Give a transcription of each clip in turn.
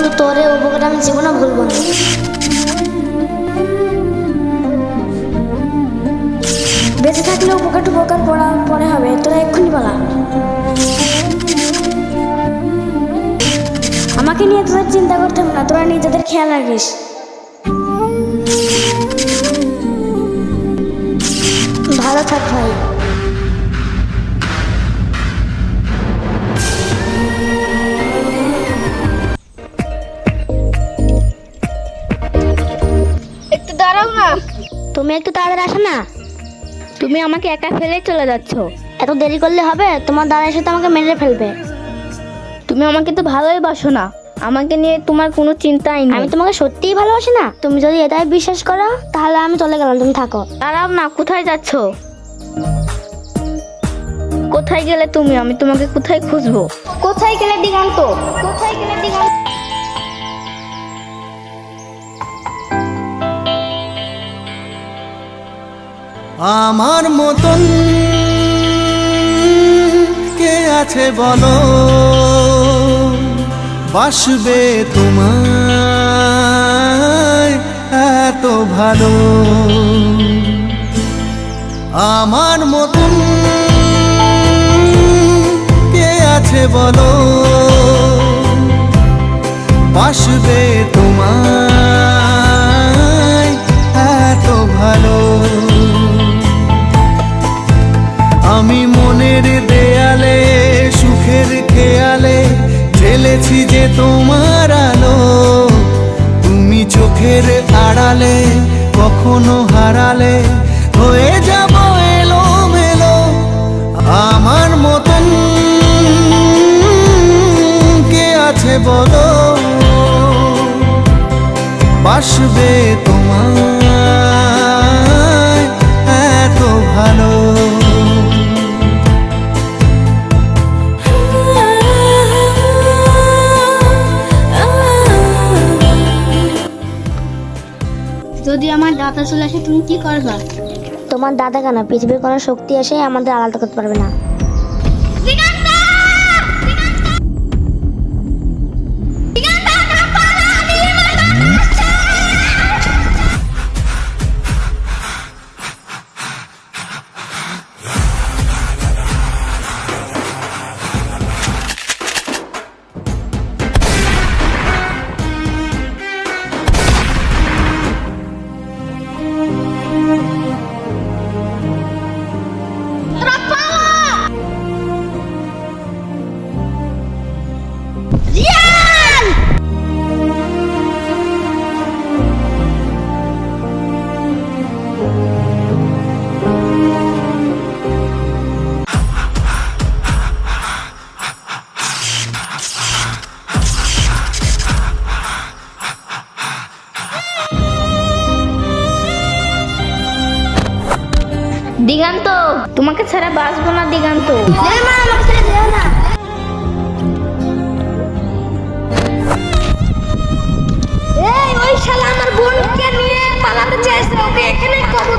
বন্ধু, তোর এই উপকার আমি জীবনে ভুলবো না। বেঁচে থাকলে উপকার উপকার পড়া, পরে হবে, তোরা এক্ষুনি বলা আমাকে নিয়ে তোদের চিন্তা করতে হবে না, তোরা নিজেদের খেয়াল রাখিস। ভালো থাক ভাই। একটু দাঁড়াও না তুমি একটু তাড়াতাড়ি আসো না। তুমি আমাকে একা ফেলে চলে যাচ্ছ। এত দেরি করলে হবে তোমার দাদা এসে তো আমাকে মেরে ফেলবে। তুমি আমাকে তো ভালোই বাসো না। আমাকে নিয়ে তোমার কোনো চিন্তাই আমি তোমাকে সত্যিই ভালোবাসি না? তুমি যদি এটাই বিশ্বাস করো তাহলে আমি চলে গেলাম তুমি থাকো। দাঁড়াও না কোথায় যাচ্ছ? কোথায় গেলে তুমি? আমি তোমাকে কোথায় খুঁজবো? কোথায় গেলে দিগন্ত? কোথায় গেলে দিগন্ত? আমার মতন কে আছে বলো? বাসবে তোমার এত ভালো। আমার মতন কে আছে বলো? বাসবে মনের দেয়ালে, সুখের খেয়ালে ঢেলেছি যে তোমার আলো। তুমি চোখের আড়ালে কখনো হারালে। হয়ে যাব এলো মেলো আমার মতন। কে আছে বলো? বাসবে আমার দাদা চলে আসে, তুমি কি করবা? তোমার দাদা কেন? পৃথিবীর কোনো শক্তি এসে আমাদের আলাদা করতে পারবে না। দিগান্ত তোমাকে ছাড়া বাঁচবো না দিগান্ত। আমার বোনকে নিয়ে পালাতে চাইছে ওকে এখানে কবর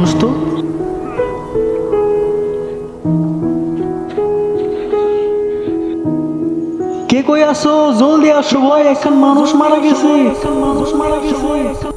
মানুষ তো কে কই আসো জলদি আসো ভাই এখন মানুষ মারা গেছে মানুষ মারা গেছে